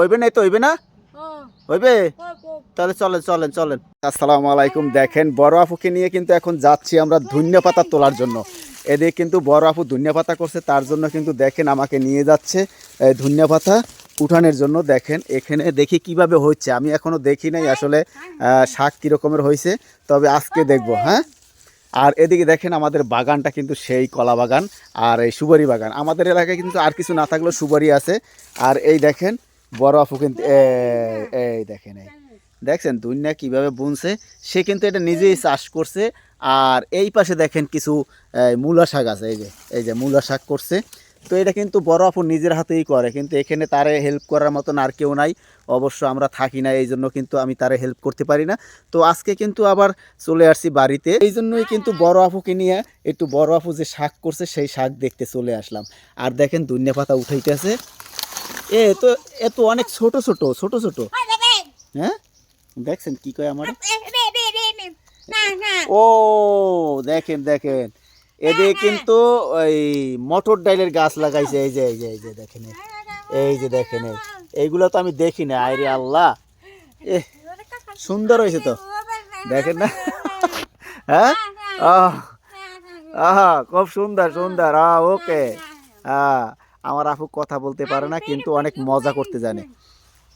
হইবে না এই তো হইবে না? হইবে? তাহলে চলেন চলেন চলেন। আসসালামু আলাইকুম। দেখেন বড় আপুকে নিয়ে কিন্তু এখন যাচ্ছি আমরা ধনিয়া পাতা তোলার জন্য। এদিকে কিন্তু বড় আপু ধনিয়া পাতা করছে তার জন্য কিন্তু দেখেন আমাকে নিয়ে যাচ্ছে এই ধনিয়া পাতা উঠানের জন্য। দেখেন এখানে দেখি কীভাবে হচ্ছে। আমি এখনও দেখি নাই আসলে শাক কীরকমের হয়েছে তবে আজকে দেখব হ্যাঁ? আর এদিকে দেখেন আমাদের বাগানটা কিন্তু সেই কলা বাগান আর এই সুপারি বাগান। আমাদের এলাকায় কিন্তু আর কিছু না থাকলেও সুপারি আছে। আর এই দেখেন বড় আপু কিন্তু এই- এই দেখেন এই। দেখছেন দুনিয়া কীভাবে বুনছে? সে কিন্তু এটা নিজেই চাষ করছে। আর এই পাশে দেখেন কিছু মূলা শাক আছে এই যে এই যে মূলা শাক করছে। তো এটা কিন্তু বড় আপু নিজের হাতেই করে। কিন্তু এখানে তারে হেল্প করার মতন আর কেউ নাই। অবশ্য আমরা থাকি না এই জন্য কিন্তু আমি তারে হেল্প করতে পারি না। তো আজকে কিন্তু আবার চলে আসছি বাড়িতে। এই জন্যই কিন্তু বড় আপুকে নিয়ে একটু বড় আপু যে শাক করছে সেই শাক দেখতে চলে আসলাম। আর দেখেন দুনিয়া পাতা উঠাইতেছে। এ, তো এ তো অনেক ছোট ছোট ছোট ছোট। হ্যাঁ? দেখছেন কি কয় আমার? ও, দেখেন দেখেন। এদিকে কিন্তু ওই মটর ডাইলের গাছ লাগাইছে। এই যে এই যে এই যে, দেখেন এই। যে, দেখেন এই। এইগুলো তো আমি দেখি না আরে আল্লাহ। এ, সুন্দর হয়েছে তো। দেখেন না? হ্যাঁ? আহ, আহা, খুব সুন্দর সুন্দর। আহ, ওকে। হ্যাঁ আমার আপু কথা বলতে পারে না কিন্তু অনেক মজা করতে জানে।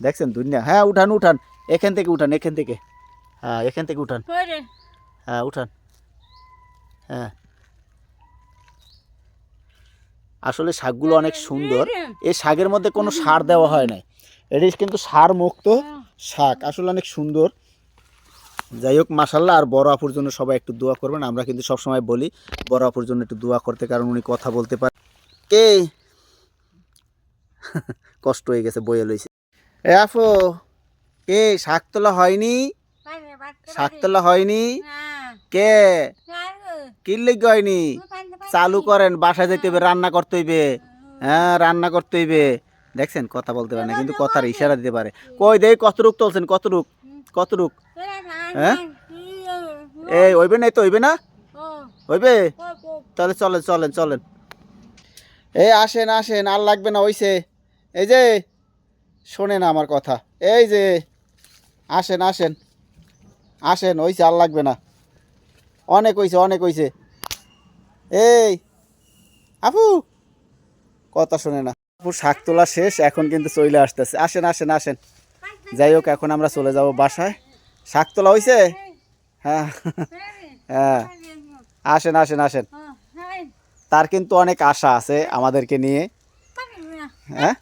দেখছেন দুনিয়া? হ্যাঁ উঠান উঠান। এখান থেকে উঠান এখান থেকে। হ্যাঁ এখান থেকে উঠান। হ্যাঁ উঠান। হ্যাঁ। আসলে শাকগুলো অনেক সুন্দর। এই শাকের মধ্যে কোনো সার দেওয়া হয় নাই। এটি কিন্তু সার মুক্ত শাক। আসলে অনেক সুন্দর। যাই হোক মাসাল্লাহ আর বড় আপুর জন্য সবাই একটু দোয়া করবেন। আমরা কিন্তু সবসময় বলি বড় আপুর জন্য একটু দোয়া করতে কারণ উনি কথা বলতে পারে। কে? কষ্ট হয়ে গেছে বইয়ে লইছে। এ আফু কে শাক তোলা হয়নি শাক তোলা হয়নি? কে? কি লিগ হয়নি? চালু করেন বাসায় যেতে হবে রান্না করতে হইবে। হ্যাঁ রান্না করতে হইবে। দেখছেন কথা বলতে পারে না কিন্তু কথার ইশারা দিতে পারে। কই দেই কতটুক তুলছেন কতটুক? কতটুক? হ্যাঁ? এই হইবে না এই তো হইবে না? হইবে? তাহলে চলেন চলেন চলেন। এই আসেন আসেন, আর লাগবে না হইছে এই যে, শোনেন আমার কথা। এই যে, আসেন আসেন আসেন হইছে আর লাগবে না। অনেক হইছে অনেক হইছে। এই আপু কথা শোনে না। আপু শাক তোলা শেষ, এখন কিন্তু চলে আসতেছে। আসেন আসেন আসেন। যাই হোক, এখন আমরা চলে যাব বাসায়। শাক তোলা হইছে? হ্যাঁ হ্যাঁ। আসেন আসেন আসেন। তার কিন্তু অনেক আশা আছে আমাদেরকে নিয়ে। হ্যাঁ।